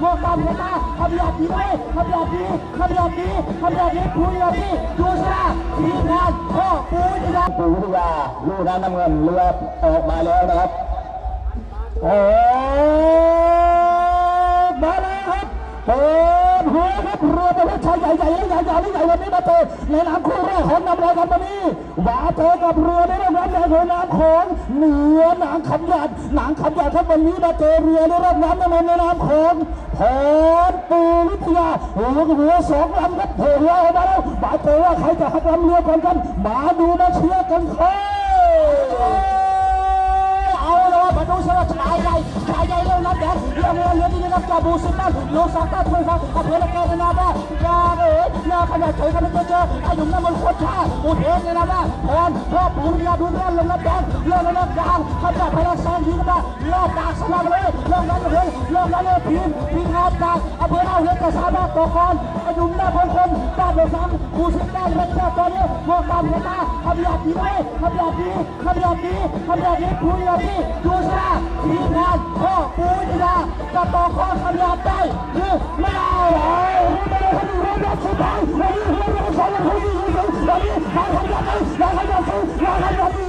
พวกันเห็นมาขยับดีเลยขยับดีขยับดีขยับดีคุยกับพี่ดูชาทีมงานพ่อปูนี่นะปูวิทยาลูกน้ำน้ำเงินเรือออกมาแล้วนะครับโอ้มาแล้วครับเปิดหัว ครับเรือประเภทชายใหญ่ใหญ่ใหญ่ใหญ่ใหญ่วันนี้มาเจอในน้ำคู่แรกของนำรายการวันนี้มาเจอกับเรือในร่องน้ำแดงของน้ำโขงเหนือหนางคำหยาดหนางคำหยาดครับวันนี้มาเจอเรือในร่องน้ำในมนในน้ำโขงพรปูวิทยาหัวกับหัวสองลำครับโผล่หัวออกมาแล้วมาเจอว่าใครจะหักลำเรือก่อนกันมาดูมาเชียร์กันครับ เอาเลยมาดูเชื่อชายใหญ่ ชายใหญ่เรื่องน้ำแดงเรื่องเรือเรือที่นะครับจาบูซิตันโลซาต้าช่วยครับกับเพื่อนแกนาบ้ายาเอ๋ยยาขนาดเฉยขนาดเจอไอ้หนุ่มน้ำมันโคตรชาอุเทนเนี่ยนะบ้าพรพ่อปู่ยาดูเรื่องลงน้ำแดงเรื่องน้ำแดงขนาดพลังแซงทีกันบ้าเลิกปากสลับเลยเรื่องนั้นเลยเรื่องนั้นเลยพีมพีงานจากอำเภอเอาเฮือกระซาบ้าตกอนไอ้หนุ่มน้ำคนคนบ้านเดือดซ้ำกูซิตันเป็นแค่ตอนนี้โมกันเห็นมาขยับดีเลยขยับดีขยับดีขยับดีคุยกับพี่ดูชามานพ่อปูนิดาจะต่อข้อขยับได้หรือไม่ได้ไม่ได้คนอื่นม่ได้สุดท้ายวันนี้เราไม่ใช่ค นที่ยิ่งใหญ่วันนี้เราขยับดีเราขยับดีเราขยับดี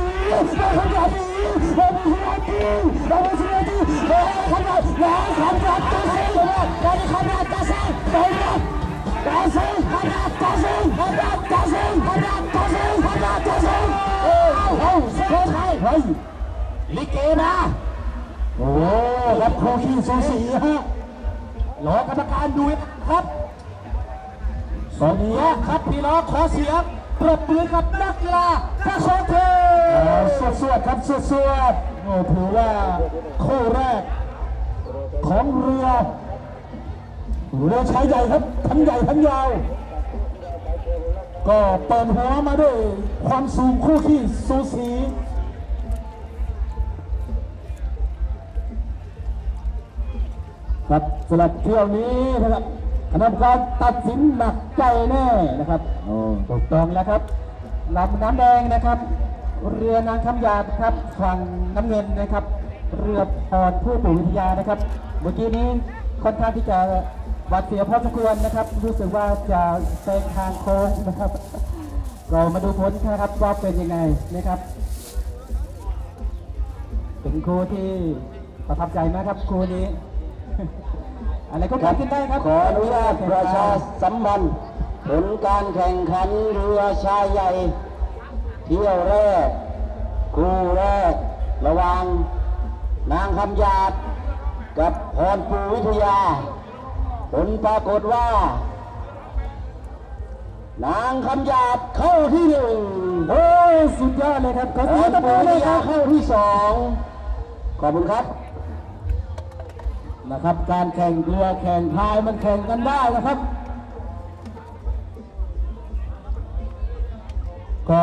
เราขยับดีเราไม่ใช่ดีเราไม่ใช่ดีเราขยับเลิเกนะโอ้ครับโคขี้สูสีฮะรอกรรมการดูครับตอนนี้ครับพี่น้องขอเสียงปรบมือกับนักกีฬาทักษะเทสวดสวดครับสวดสวดโอ้ถือว่าคู่แรก ของเรือเรือใชายใหญ่ครับทั้งใหญ่ทั้งยาว ก็เปิดหัวมาด้วยความสูงคู่ขี้สูสีครับสำหรับเที่ยวนี้นะครับคณะกรรมการตัดสินหนักใจแน่นะครับโอ้ถูกต้องแล้วครับลำน้ำแดงนะครับ เรือนางคำยาครับฝั่งน้ำเงินนะครับ เรือพรผู้ปู่วิทยานะครับ เมื่อกี้นี้ค่อนข้างที่จะ หวาดเสียพอสมควรนะครับ รู้สึกว่าจะแซงทางโค้งนะครับ เรามาดูผลนะครับว่าเป็นยังไงนะครับเป็นครูที่ประทับใจมากครับครูนี้ อะไรก็เกิดขึ้นได้ครับ ขออนุญาตประชาสัมพันธ์ผลการแข่งขันเรือชายใหญ่เที่ยวแรกคู่แรก ระหว่างนางคำหยาดกับพรปูวิทยา ผลปรากฏว่า นางคำหยาดเข้าที่หนึ่งโอ้ยสุดยอดเลยครับขอเสียงตบมือเลทยคยารับเข้าที่สองขอบคุณครับนะครับ การแข่งเรือแข่งพายมันแข่งกันได้นะครับ ก็